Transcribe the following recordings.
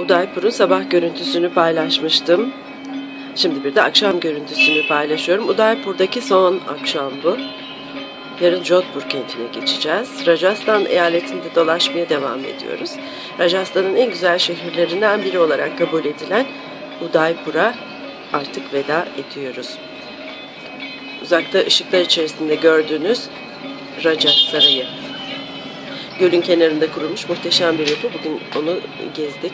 Udaipur'un sabah görüntüsünü paylaşmıştım. Şimdi bir de akşam görüntüsünü paylaşıyorum. Udaipur'daki son akşam bu. Yarın Jodhpur kentine geçeceğiz. Rajasthan eyaletinde dolaşmaya devam ediyoruz. Rajasthan'ın en güzel şehirlerinden biri olarak kabul edilen Udaipur'a artık veda ediyoruz. Uzakta ışıklar içerisinde gördüğünüz Raja Sarayı. Gölün kenarında kurulmuş muhteşem bir yapı. Bugün onu gezdik.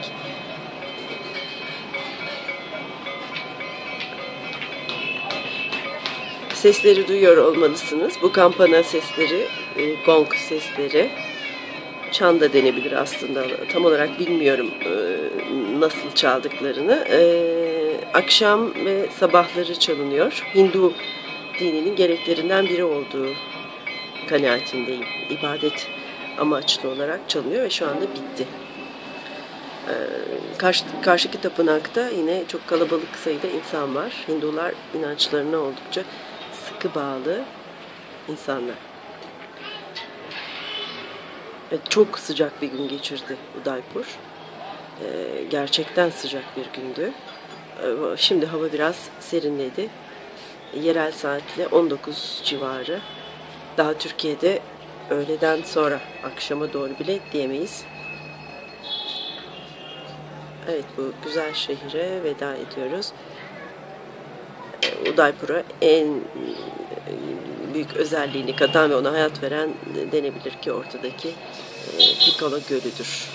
Sesleri duyuyor olmalısınız. Bu kampana sesleri, e, gong sesleri. Çan da denebilir aslında. Tam olarak bilmiyorum e, nasıl çaldıklarını. E, akşam ve sabahları çalınıyor. Hindu dininin gereklerinden biri olduğu kanaatindeyim. İbadet amaçlı olarak çalınıyor ve şu anda bitti. Karşı, karşıki tapınakta yine çok kalabalık sayıda insan var. Hindular inançlarına oldukça sıkı bağlı insanlar. Evet, çok sıcak bir gün geçirdi Udaipur. Ee, gerçekten sıcak bir gündü. Ee, şimdi hava biraz serinledi. Yerel saatle 19 civarı. Daha Türkiye'de öğleden sonra akşama doğru bile diyemeyiz. Evet bu güzel şehire veda ediyoruz. Udaipur'a en büyük özelliğini katan ve ona hayat veren denebilir ki ortadaki Piccolo Gölü'dür.